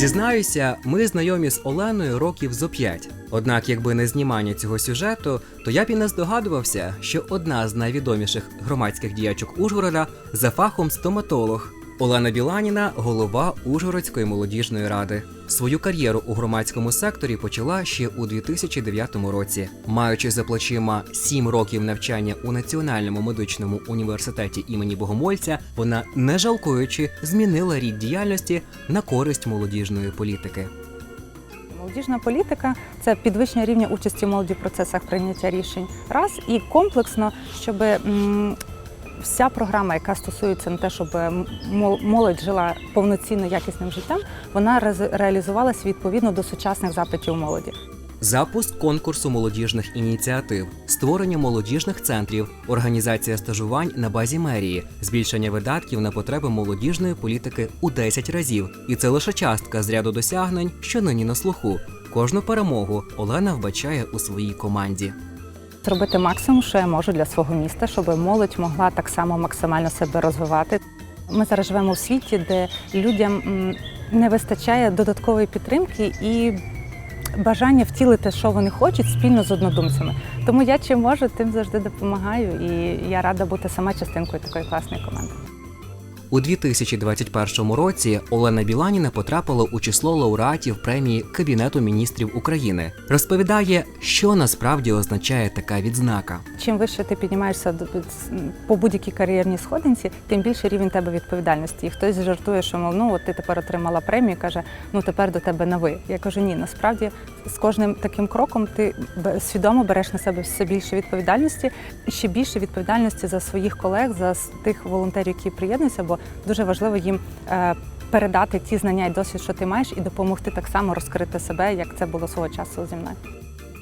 Зізнаюся, ми знайомі з Оленою років зо п'ять. Однак, якби не знімання цього сюжету, то я б і не здогадувався, що одна з найвідоміших громадських діячок Ужгорода за фахом стоматолог. Олена Біланіна голова Ужгородської молодіжної ради. Свою кар'єру у громадському секторі почала ще у 2009 році, маючи за плечима 7 років навчання у Національному медичному університеті імені Богомольця. Вона, не жалкуючи, змінила рід діяльності на користь молодіжної політики. Молодіжна політика це підвищення рівня участі молоді в процесах прийняття рішень. Раз і комплексно, щоб вся програма, яка стосується на те, щоб молодь жила повноцінно якісним життям, вона реалізувалася відповідно до сучасних запитів молоді. Запуск конкурсу молодіжних ініціатив, створення молодіжних центрів, організація стажувань на базі мерії, збільшення видатків на потреби молодіжної політики у 10 разів. І це лише частка з ряду досягнень, що нині на слуху. Кожну перемогу Олена вбачає у своїй команді. Зробити максимум, що я можу для свого міста, щоб молодь могла так само максимально себе розвивати. Ми зараз живемо в світі, де людям не вистачає додаткової підтримки і бажання втілити, що вони хочуть, спільно з однодумцями. Тому я чим можу, тим завжди допомагаю, і я рада бути сама частинкою такої класної команди. У 2021 році Олена Біланіна потрапила у число лауреатів премії Кабінету міністрів України. Розповідає, що насправді означає така відзнака. Чим вище ти піднімаєшся по будь-якій кар'єрній сходинці, тим більше рівень тебе відповідальності. І хтось жартує, що мов, ну от ти тепер отримала премію, каже, ну тепер до тебе на ви. Я кажу, ні, насправді з кожним таким кроком ти свідомо береш на себе все більше відповідальності ще більше відповідальності за своїх колег, за тих волонтерів, які приєднуються, бо дуже важливо їм. е, Передати ті знання і досвід, що ти маєш, і допомогти так само розкрити себе, як це було свого часу зі мною.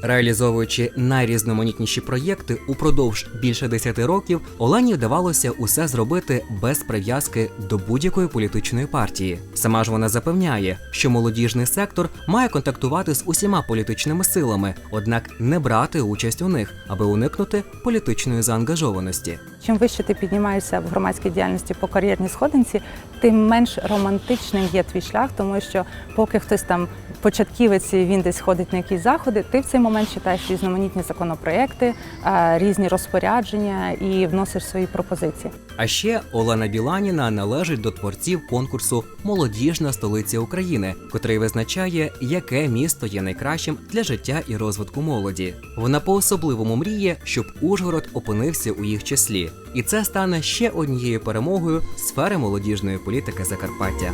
Реалізовуючи найрізноманітніші проєкти упродовж більше 10 років, Олені вдавалося усе зробити без прив'язки до будь-якої політичної партії. Сама ж вона запевняє, що молодіжний сектор має контактувати з усіма політичними силами, однак не брати участь у них, аби уникнути політичної заангажованості. Чим вище ти піднімаєшся в громадській діяльності по кар'єрній сходинці, тим менш романтичним є твій шлях, тому що поки хтось там початківець він десь ходить на якісь заходи, ти в цей момент читаєш різноманітні законопроекти, е, різні розпорядження і вносиш свої пропозиції. А ще Олена Біланіна належить до творців конкурсу Молодіжна столиця України, котрий визначає, яке місто є найкращим для життя і розвитку молоді. Вона по-особливому мріє, щоб Ужгород опинився у їх числі, і це стане ще однією перемогою сфери молодіжної політики Закарпаття.